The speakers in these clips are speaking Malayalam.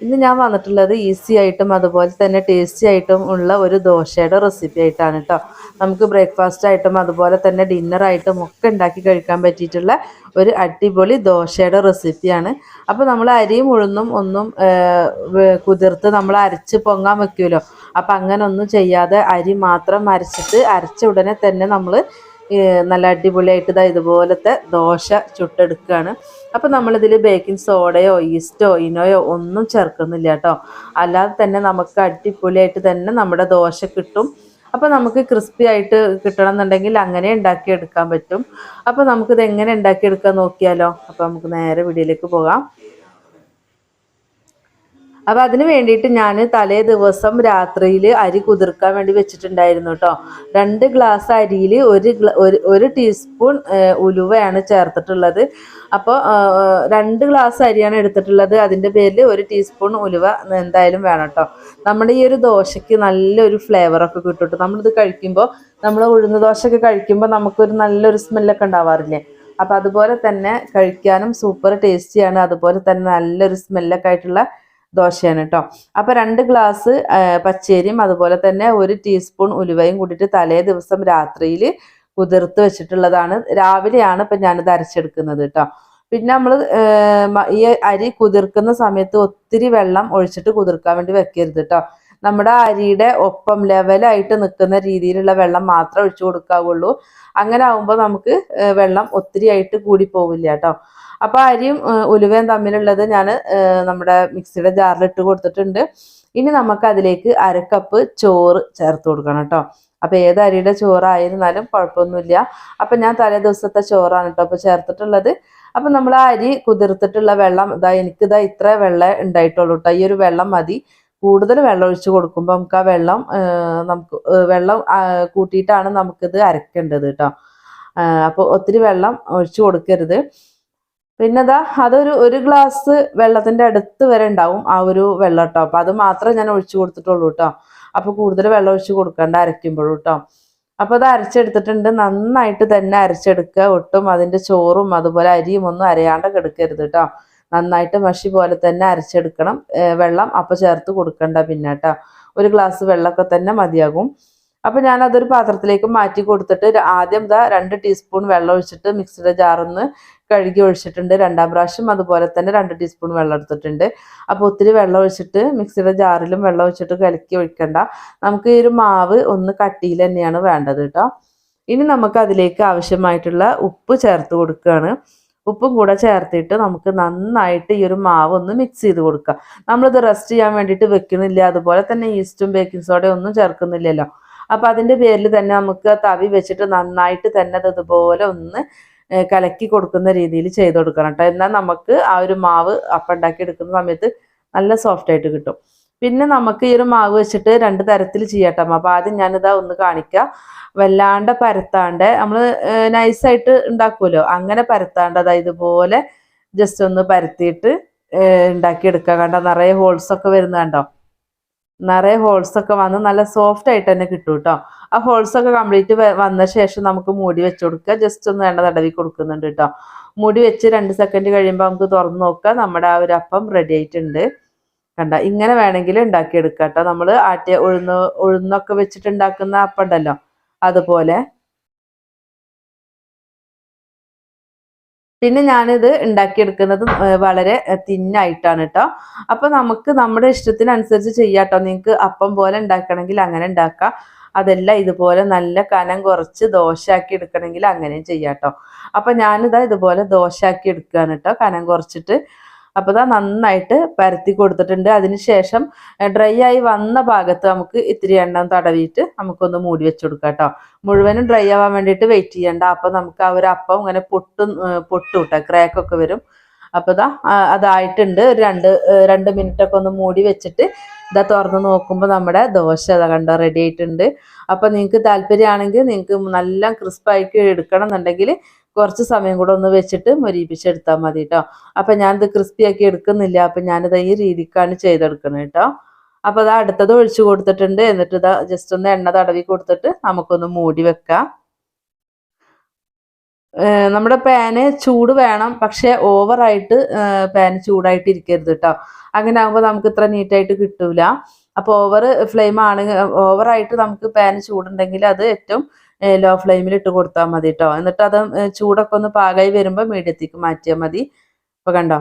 ഇന്ന് ഞാൻ വന്നിട്ടുള്ളത് ഈസി ആയിട്ടും അതുപോലെ തന്നെ ടേസ്റ്റി ആയിട്ടും ഉള്ള ഒരു ദോശയുടെ റെസിപ്പി ആയിട്ടാണ് കേട്ടോ നമുക്ക് ബ്രേക്ക്ഫാസ്റ്റ് ആയിട്ടും അതുപോലെ തന്നെ ഡിന്നറായിട്ടും ഒക്കെ ഉണ്ടാക്കി കഴിക്കാൻ പറ്റിയിട്ടുള്ള ഒരു അടിപൊളി ദോശയുടെ റെസിപ്പിയാണ് അപ്പോൾ നമ്മൾ അരിയും ഉഴുന്നും ഒന്നും കുതിർത്ത് നമ്മൾ അരച്ച് പൊങ്ങാൻ വെക്കുമല്ലോ അപ്പം അങ്ങനെ ഒന്നും ചെയ്യാതെ അരി മാത്രം അരച്ചിട്ട് അരച്ച ഉടനെ തന്നെ നമ്മൾ നല്ല അടിപൊളിയായിട്ട് ഇതാ ഇതുപോലത്തെ ദോശ ചുട്ടെടുക്കുകയാണ് അപ്പം നമ്മളിതിൽ ബേക്കിംഗ് സോഡയോ ഈസ്റ്റോ ഇനോയോ ഒന്നും ചേർക്കുന്നില്ല കേട്ടോ അല്ലാതെ തന്നെ നമുക്ക് അടിപൊളിയായിട്ട് തന്നെ നമ്മുടെ ദോശ കിട്ടും. അപ്പോൾ നമുക്ക് ക്രിസ്പി ആയിട്ട് കിട്ടണം എന്നുണ്ടെങ്കിൽ അങ്ങനെ ഉണ്ടാക്കിയെടുക്കാൻ പറ്റും. അപ്പോൾ നമുക്കിത് എങ്ങനെ ഉണ്ടാക്കിയെടുക്കാൻ നോക്കിയാലോ? അപ്പോൾ നമുക്ക് നേരെ വീഡിയോയിലേക്ക് പോകാം. അപ്പം അതിന് വേണ്ടിയിട്ട് ഞാൻ തലേ ദിവസം രാത്രിയിൽ അരി കുതിർക്കാൻ വേണ്ടി വെച്ചിട്ടുണ്ടായിരുന്നു കേട്ടോ രണ്ട് ഗ്ലാസ് അരിയിൽ ഒരു ഒരു ടീസ്പൂൺ ഉലുവയാണ് ചേർത്തിട്ടുള്ളത്. അപ്പോൾ രണ്ട് ഗ്ലാസ് അരിയാണ് എടുത്തിട്ടുള്ളത്. അതിന്റെ പേരിൽ ഒരു ടീസ്പൂൺ ഉലുവ എന്തായാലും വേണം കേട്ടോ നമ്മുടെ ഈ ഒരു ദോശയ്ക്ക് നല്ലൊരു ഫ്ലേവറൊക്കെ കിട്ടും കേട്ടോ നമ്മളിത് കഴിക്കുമ്പോൾ നമ്മൾ ഉഴുന്ന ദോശയൊക്കെ കഴിക്കുമ്പോൾ നമുക്കൊരു നല്ലൊരു സ്മെല്ലൊക്കെ ഉണ്ടാവാറില്ലേ? അപ്പം അതുപോലെ തന്നെ കഴിക്കാനും സൂപ്പർ ടേസ്റ്റിയാണ് അതുപോലെ തന്നെ നല്ലൊരു സ്മെല്ലൊക്കെ ആയിട്ടുള്ള ദോശയാണ് കേട്ടോ അപ്പോൾ രണ്ട് ഗ്ലാസ് പച്ചരിയും അതുപോലെ തന്നെ ഒരു ടീസ്പൂൺ ഉലുവയും കൂട്ടിയിട്ട് തലേ ദിവസം രാത്രിയിൽ കുതിർത്ത് വെച്ചിട്ടുള്ളതാണ്. രാവിലെയാണ് ഇപ്പം ഞാനിത് അരച്ചെടുക്കുന്നത് കേട്ടോ പിന്നെ നമ്മൾ ഈ അരി കുതിർക്കുന്ന സമയത്ത് ഒത്തിരി വെള്ളം ഒഴിച്ചിട്ട് കുതിർക്കാൻ വേണ്ടി വെക്കരുത് കേട്ടോ നമ്മുടെ അരിയുടെ ഒപ്പം ലെവലായിട്ട് നിൽക്കുന്ന രീതിയിലുള്ള വെള്ളം മാത്രം ഒഴിച്ചു കൊടുക്കാവുള്ളൂ. അങ്ങനെ ആവുമ്പോൾ നമുക്ക് വെള്ളം ഒത്തിരി ആയിട്ട് കൂടി പോവില്ല കേട്ടോ അപ്പോൾ അരിയും ഉലുവയും തമ്മിലുള്ളത് ഞാൻ നമ്മുടെ മിക്സിയുടെ ജാറിൽ ഇട്ട് കൊടുത്തിട്ടുണ്ട്. ഇനി നമുക്ക് അതിലേക്ക് അരക്കപ്പ് ചോറ് ചേർത്ത് കൊടുക്കണം കേട്ടോ അപ്പോൾ ഏത് അരിയുടെ ചോറായിരുന്നാലും കുഴപ്പമൊന്നുമില്ല. അപ്പം ഞാൻ തലേ ദിവസത്തെ ചോറാണ് കേട്ടോ അപ്പോൾ ചേർത്തിട്ടുള്ളത്. അപ്പം നമ്മൾ ആ അരി കുതിർത്തിട്ടുള്ള വെള്ളം ഇതാ എനിക്കിതാ ഇത്ര വെള്ളം ഉണ്ടായിട്ടുള്ളൂ കേട്ടോ ഈ ഒരു വെള്ളം മതി. കൂടുതൽ വെള്ളം ഒഴിച്ച് കൊടുക്കുമ്പോൾ നമുക്ക് ആ വെള്ളം നമുക്ക് വെള്ളം കൂട്ടിയിട്ടാണ് നമുക്കിത് അരക്കേണ്ടത് കേട്ടോ അപ്പോൾ ഒത്തിരി വെള്ളം ഒഴിച്ചു കൊടുക്കരുത്. പിന്നെ അതൊരു ഒരു ഗ്ലാസ് വെള്ളത്തിന്റെ അടുത്ത് വരെ ഉണ്ടാവും ആ ഒരു വെള്ളം കേട്ടോ അപ്പം അത് മാത്രമേ ഞാൻ ഒഴിച്ചു കൊടുത്തിട്ടുള്ളൂ കേട്ടോ അപ്പോൾ കൂടുതൽ വെള്ളം ഒഴിച്ച് കൊടുക്കേണ്ട അരയ്ക്കുമ്പോഴും കേട്ടോ അപ്പോൾ അത് അരച്ചെടുത്തിട്ടുണ്ട്. നന്നായിട്ട് തന്നെ അരച്ചെടുക്കുക. ഒട്ടും അതിന്റെ ചോറും അതുപോലെ അരിയും ഒന്നും അരയാണ്ട് കിടക്കരുത് കേട്ടോ നന്നായിട്ട് മഷി പോലെ തന്നെ അരച്ചെടുക്കണം. വെള്ളം അപ്പൊ ചേർത്ത് കൊടുക്കണ്ട പിന്നെ ഒരു ഗ്ലാസ് വെള്ളമൊക്കെ തന്നെ മതിയാകും. അപ്പം ഞാനതൊരു പാത്രത്തിലേക്ക് മാറ്റി കൊടുത്തിട്ട് ആദ്യം ഇതാ രണ്ട് ടീസ്പൂൺ വെള്ളം ഒഴിച്ചിട്ട് മിക്സിയുടെ ജാറിന്ന് കഴുകി ഒഴിച്ചിട്ടുണ്ട്. രണ്ടാം പ്രാവശ്യം അതുപോലെ തന്നെ രണ്ട് ടീസ്പൂൺ വെള്ളം എടുത്തിട്ടുണ്ട്. അപ്പോൾ ഒത്തിരി വെള്ളം ഒഴിച്ചിട്ട് മിക്സിയുടെ ജാറിലും വെള്ളം ഒഴിച്ചിട്ട് കലക്കി ഒഴിക്കണ്ട. നമുക്ക് ഈ ഒരു മാവ് ഒന്ന് കട്ടിയിൽ തന്നെയാണ് വേണ്ടത് കേട്ടോ ഇനി നമുക്ക് അതിലേക്ക് ആവശ്യമായിട്ടുള്ള ഉപ്പ് ചേർത്ത് കൊടുക്കുകയാണ് ഉപ്പും കൂടെ ചേർത്തിട്ട് നമുക്ക് നന്നായിട്ട് ഈ ഒരു മാവ് ഒന്ന് മിക്സ് ചെയ്ത് കൊടുക്കുക നമ്മളിത് റെസ്റ്റ് ചെയ്യാൻ വേണ്ടിയിട്ട് വെക്കുന്നില്ല. അതുപോലെ തന്നെ ഈസ്റ്റും ബേക്കിംഗ് സോഡയും ഒന്നും ചേർക്കുന്നില്ലല്ലോ. അപ്പം അതിന്റെ പേരിൽ തന്നെ നമുക്ക് തവി വെച്ചിട്ട് നന്നായിട്ട് തന്നെ അത് ഇതുപോലെ ഒന്ന് കലക്കി കൊടുക്കുന്ന രീതിയിൽ ചെയ്ത് കൊടുക്കണം കേട്ടോ എന്നാൽ നമുക്ക് ആ ഒരു മാവ് അപ്പം ഉണ്ടാക്കി എടുക്കുന്ന സമയത്ത് നല്ല സോഫ്റ്റ് ആയിട്ട് കിട്ടും. പിന്നെ നമുക്ക് ഈ ഒരു മാവ് വെച്ചിട്ട് രണ്ട് തരത്തിൽ ചെയ്യട്ടോ. അപ്പോൾ ആദ്യം ഞാനിതാ ഒന്ന് കാണിക്കാം. വല്ലാണ്ട് പരത്താണ്ട് നമ്മൾ നൈസായിട്ട് ഉണ്ടാക്കുമല്ലോ അങ്ങനെ പരത്താണ്ട് അതായത് ഇതുപോലെ ജസ്റ്റ് ഒന്ന് പരത്തിയിട്ട് ഉണ്ടാക്കിയെടുക്കുക കണ്ടോ? നിറയെ ഹോൾസ് ഒക്കെ വരുന്ന കണ്ടോ? നിറയെ ഹോൾസ് ഒക്കെ വന്ന് നല്ല സോഫ്റ്റ് ആയിട്ട് തന്നെ കിട്ടും കേട്ടോ. ആ ഹോൾസ് ഒക്കെ കംപ്ലീറ്റ് വന്ന ശേഷം നമുക്ക് മൂടി വെച്ച് കൊടുക്കുക. ജസ്റ്റ് ഒന്ന് വേണ്ട തടവി കൊടുക്കുന്നുണ്ട് കേട്ടോ. മൂടി വെച്ച് രണ്ട് സെക്കൻഡ് കഴിയുമ്പോൾ നമുക്ക് തുറന്ന് നോക്കുക നമ്മുടെ ആ ഒരു അപ്പം റെഡി ആയിട്ടുണ്ട്. കണ്ട ഇങ്ങനെ വേണമെങ്കിൽ ഉണ്ടാക്കിയെടുക്കുക കേട്ടോ നമ്മൾ ആട്ടിയ ഉഴുന്ന് ഉഴുന്നൊക്കെ വെച്ചിട്ട് ഉണ്ടാക്കുന്ന അപ്പം ഉണ്ടല്ലോ അതുപോലെ. പിന്നെ ഞാനിത് ഉണ്ടാക്കിയെടുക്കുന്നത് വളരെ തിന്നായിട്ടാണ് കേട്ടോ അപ്പൊ നമുക്ക് നമ്മുടെ ഇഷ്ടത്തിനനുസരിച്ച് ചെയ്യാട്ടോ. നിങ്ങൾക്ക് അപ്പം പോലെ ഉണ്ടാക്കണമെങ്കിൽ അങ്ങനെ ഉണ്ടാക്കാം. അതല്ല ഇതുപോലെ നല്ല കനം കുറച്ച് ദോശയാക്കി എടുക്കണമെങ്കിൽ അങ്ങനെയും ചെയ്യാം കേട്ടോ അപ്പം ഞാനിതാ ഇതുപോലെ ദോശയാക്കി എടുക്കുകയാണ് കേട്ടോ കനം കുറച്ചിട്ട് അപ്പോൾ ഇതാ നന്നായിട്ട് പരത്തി കൊടുത്തിട്ടുണ്ട്. അതിന് ശേഷം ഡ്രൈ ആയി വന്ന ഭാഗത്ത് നമുക്ക് ഇത്തിരി എണ്ണ തടവിയിട്ട് നമുക്കൊന്ന് മൂടി വെച്ച് കൊടുക്കാം കേട്ടോ മുഴുവനും ഡ്രൈ ആവാൻ വേണ്ടിയിട്ട് വെയിറ്റ് ചെയ്യണ്ട. അപ്പോൾ നമുക്ക് ആ ഒരു അപ്പം ഇങ്ങനെ പൊട്ടും പൊട്ടും കേട്ടോ ക്രാക്കൊക്കെ വരും. അപ്പോൾ ഇതാ അതായിട്ടുണ്ട്. ഒരു രണ്ട് രണ്ട് മിനിറ്റ് ഒക്കെ ഒന്ന് മൂടി വെച്ചിട്ട് ഇതാ തുറന്ന് നോക്കുമ്പോൾ നമ്മുടെ ദോശ അതാ കണ്ടോ റെഡി ആയിട്ടുണ്ട്. അപ്പോൾ നിങ്ങൾക്ക് താല്പര്യമാണെങ്കിൽ നിങ്ങൾക്ക് നല്ല ക്രിസ്പായിട്ട് എടുക്കണം എന്നുണ്ടെങ്കിൽ കുറച്ച് സമയം കൂടെ ഒന്ന് വെച്ചിട്ട് മൊരിപ്പിച്ചെടുത്താൽ മതി കേട്ടോ അപ്പം ഞാനിത് ക്രിസ്പി ആക്കി എടുക്കുന്നില്ല. അപ്പം ഞാനിത് ഈ രീതിക്കാണ് ചെയ്തെടുക്കുന്നത് കേട്ടോ അപ്പോൾ അത് അടുത്തത് ഒഴിച്ചു കൊടുത്തിട്ടുണ്ട്. എന്നിട്ട് ഇതാ ജസ്റ്റ് ഒന്ന് എണ്ണ തടവി കൊടുത്തിട്ട് നമുക്കൊന്ന് മൂടി വെക്കാം. നമ്മുടെ പാന് ചൂട് വേണം പക്ഷെ ഓവറായിട്ട് പാന് ചൂടായിട്ട് ഇരിക്കരുത് കേട്ടോ അങ്ങനെ ആകുമ്പോൾ നമുക്ക് ഇത്ര നീറ്റായിട്ട് കിട്ടൂല. അപ്പോൾ ഓവർ ഫ്ലെയിം ആണ് ഓവറായിട്ട് നമുക്ക് പാന് ചൂടുണ്ടെങ്കിൽ അത് ഏറ്റവും ലോ ഫ്ലെയിമിൽ ഇട്ട് കൊടുത്താൽ മതി കേട്ടോ എന്നിട്ട് അത് ചൂടൊക്കെ ഒന്ന് പാകമായി വരുമ്പോൾ മീഡിയത്തേക്ക് മാറ്റിയാൽ മതി. അപ്പോൾ കണ്ടോ?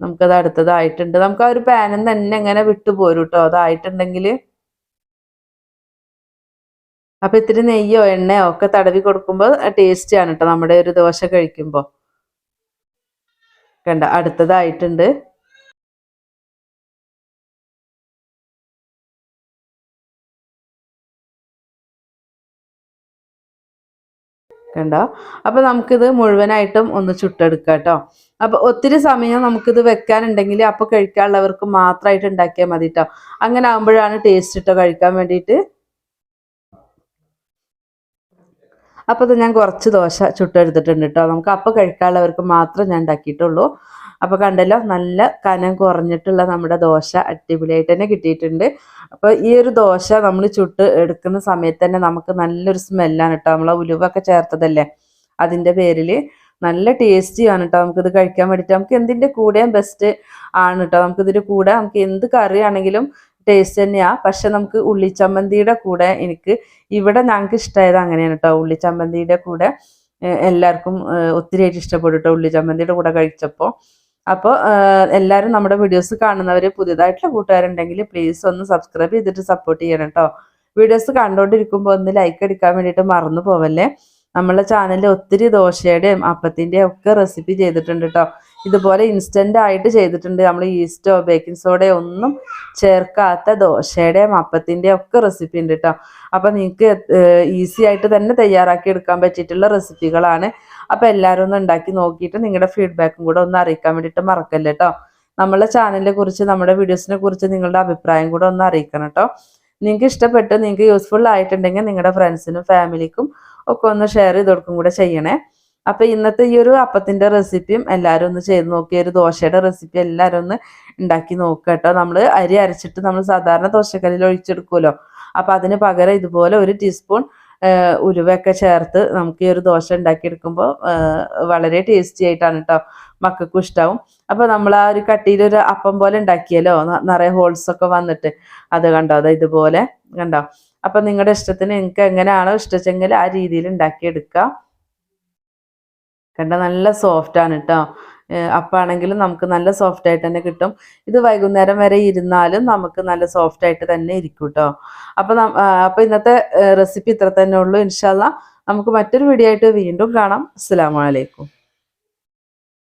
നമുക്കത് അടുത്തതായിട്ടുണ്ട്. നമുക്ക് ആ ഒരു നിന്ന് തന്നെ ഇങ്ങനെ വിട്ടുപോരും കേട്ടോ അതായിട്ടുണ്ടെങ്കിൽ അപ്പൊ ഇത്തിരി നെയ്യോ എണ്ണയോ ഒക്കെ തടവി കൊടുക്കുമ്പോൾ ടേസ്റ്റിയാണ് കേട്ടോ നമ്മുടെ ഒരു ദോശ കഴിക്കുമ്പോൾ കണ്ട? അടുത്തതായിട്ടുണ്ട്. കണ്ടോ? അപ്പൊ നമുക്കിത് മുഴുവനായിട്ടും ഒന്ന് ചുട്ടെടുക്കാം കേട്ടോ അപ്പൊ ഒത്തിരി സമയം നമുക്കിത് വെക്കാനുണ്ടെങ്കിൽ അപ്പൊ കഴിക്കാനുള്ളവർക്ക് മാത്രമായിട്ട് ഉണ്ടാക്കിയാൽ മതി കേട്ടോ അങ്ങനെ ആകുമ്പോഴാണ് ടേസ്റ്റ് ഇട്ടോ കഴിക്കാൻ വേണ്ടിയിട്ട്. അപ്പോൾ ഞാൻ കുറച്ച് ദോശ ചുട്ടെടുത്തിട്ടുണ്ട് കേട്ടോ നമുക്ക് അപ്പം കഴിക്കാനുള്ളവർക്ക് മാത്രം ഞാൻ ഉണ്ടാക്കിയിട്ടുള്ളൂ അപ്പോൾ കണ്ടല്ലോ നല്ല കനം കുറഞ്ഞിട്ടുള്ള നമ്മുടെ ദോശ അടിപൊളിയായിട്ട് തന്നെ കിട്ടിയിട്ടുണ്ട്. അപ്പോൾ ഈ ഒരു ദോശ നമ്മൾ ചുട്ട് എടുക്കുന്ന സമയത്ത് തന്നെ നമുക്ക് നല്ലൊരു സ്മെല്ലാണ് കേട്ടോ നമ്മളെ ഉലുവൊക്കെ ചേർത്തതല്ലേ? അതിന്റെ പേരിൽ നല്ല ടേസ്റ്റിയാണ് കേട്ടോ നമുക്കിത് കഴിക്കാൻ വേണ്ടിയിട്ട് നമുക്ക് എന്തിന്റെ കൂടെയും ബെസ്റ്റ് ആണ് കേട്ടോ നമുക്കിതിന്റെ കൂടെ നമുക്ക് എന്ത് കറിയാണെങ്കിലും ടേസ്റ്റ് തന്നെയാണ് പക്ഷെ നമുക്ക് ഉള്ളിച്ചമ്മന്തിയുടെ കൂടെ എനിക്ക് ഇവിടെ ഞങ്ങൾക്ക് ഇഷ്ടമായത് അങ്ങനെയാണ് കേട്ടോ ഉള്ളിച്ചമ്മന്തിയുടെ കൂടെ എല്ലാവർക്കും ഒത്തിരിയായിട്ട് ഇഷ്ടപ്പെടും കേട്ടോ ഉള്ളിച്ചമ്മന്തിയുടെ കൂടെ കഴിച്ചപ്പോൾ അപ്പോൾ എല്ലാവരും നമ്മുടെ വീഡിയോസ് കാണുന്നവർ പുതിയതായിട്ടുള്ള കൂട്ടുകാരുണ്ടെങ്കിൽ പ്ലീസ് ഒന്ന് സബ്സ്ക്രൈബ് ചെയ്തിട്ട് സപ്പോർട്ട് ചെയ്യണം കേട്ടോ വീഡിയോസ് കണ്ടുകൊണ്ടിരിക്കുമ്പോൾ ഒന്ന് ലൈക്ക് അടിക്കാൻ വേണ്ടിയിട്ട് മറന്നു പോവല്ലേ? നമ്മളെ ചാനലിൽ ഒത്തിരി ദോശയുടെയും അപ്പത്തിന്റെയും ഒക്കെ റെസിപ്പി ചെയ്തിട്ടുണ്ട് കേട്ടോ ഇതുപോലെ ഇൻസ്റ്റന്റ് ആയിട്ട് ചെയ്തിട്ടുണ്ട്. നമ്മൾ ഈസ്റ്റോ ബേക്കിംഗ് സോഡയോ ഒന്നും ചേർക്കാത്ത ദോശയുടെയും അപ്പത്തിന്റെയും ഒക്കെ റെസിപ്പി ഉണ്ട് കേട്ടോ അപ്പം നിങ്ങൾക്ക് ഈസി ആയിട്ട് തന്നെ തയ്യാറാക്കി എടുക്കാൻ പറ്റിയിട്ടുള്ള റെസിപ്പികളാണ് അപ്പം എല്ലാവരും ഒന്ന് ഉണ്ടാക്കി നോക്കിയിട്ട് നിങ്ങളുടെ ഫീഡ്ബാക്കും കൂടെ ഒന്ന് അറിയിക്കാൻ വേണ്ടിയിട്ട് മറക്കല്ലേ കേട്ടോ നമ്മളെ ചാനലിനെ കുറിച്ച് നമ്മുടെ വീഡിയോസിനെ കുറിച്ച് നിങ്ങളുടെ അഭിപ്രായം കൂടെ ഒന്ന് അറിയിക്കണം കേട്ടോ നിങ്ങൾക്ക് ഇഷ്ടപ്പെട്ട് നിങ്ങൾക്ക് യൂസ്ഫുൾ ആയിട്ടുണ്ടെങ്കിൽ നിങ്ങളുടെ ഫ്രണ്ട്സിനും ഫാമിലിക്കും ഒക്കെ ഒന്ന് ഷെയർ ചെയ്ത് കൊടുക്കും കൂടെ ചെയ്യണേ. അപ്പൊ ഇന്നത്തെ ഈ ഒരു അപ്പത്തിന്റെ റെസിപ്പിയും എല്ലാവരും ഒന്ന് ചെയ്ത് നോക്കി. ഒരു ദോശയുടെ റെസിപ്പി എല്ലാവരും ഒന്ന് ഉണ്ടാക്കി നോക്കുക കേട്ടോ. നമ്മൾ അരി അരച്ചിട്ട് നമ്മൾ സാധാരണ ദോശക്കല്ലിൽ ഒഴിച്ചെടുക്കുമല്ലോ അപ്പൊ അതിന് പകരം ഇതുപോലെ ഒരു ടീസ്പൂൺ ഉലുവയൊക്കെ ചേർത്ത് നമുക്ക് ഈ ഒരു ദോശ ഉണ്ടാക്കിയെടുക്കുമ്പോൾ വളരെ ടേസ്റ്റി ആയിട്ടാണ് കേട്ടോ മക്കൾക്കും ഇഷ്ടാവും. അപ്പോൾ നമ്മൾ ആ ഒരു കട്ടിയിലൊരു അപ്പം പോലെ ഉണ്ടാക്കിയല്ലോ. നിറയെ ഹോൾസ് ഒക്കെ വന്നിട്ട്. അത് കണ്ടോ? അത് ഇതുപോലെ കണ്ടോ? അപ്പൊ നിങ്ങളുടെ ഇഷ്ടത്തിന് നിങ്ങൾക്ക് എങ്ങനെയാണോ ഇഷ്ടച്ചെങ്കിൽ ആ രീതിയിൽ ഉണ്ടാക്കിയെടുക്കുക കണ്ട നല്ല സോഫ്റ്റ് ആണ് കേട്ടോ അപ്പാണെങ്കിലും നമുക്ക് നല്ല സോഫ്റ്റ് ആയിട്ട് തന്നെ കിട്ടും. ഇത് വൈകുന്നേരം വരെ ഇരുന്നാലും നമുക്ക് നല്ല സോഫ്റ്റ് ആയിട്ട് തന്നെ ഇരിക്കും കേട്ടോ അപ്പൊ അപ്പം ഇന്നത്തെ റെസിപ്പി ഇത്ര തന്നെ ഉള്ളൂ. ഇൻഷാല്ല നമുക്ക് മറ്റൊരു വീഡിയോ ആയിട്ട് വീണ്ടും കാണാം. അസ്സലാമു അലൈക്കും.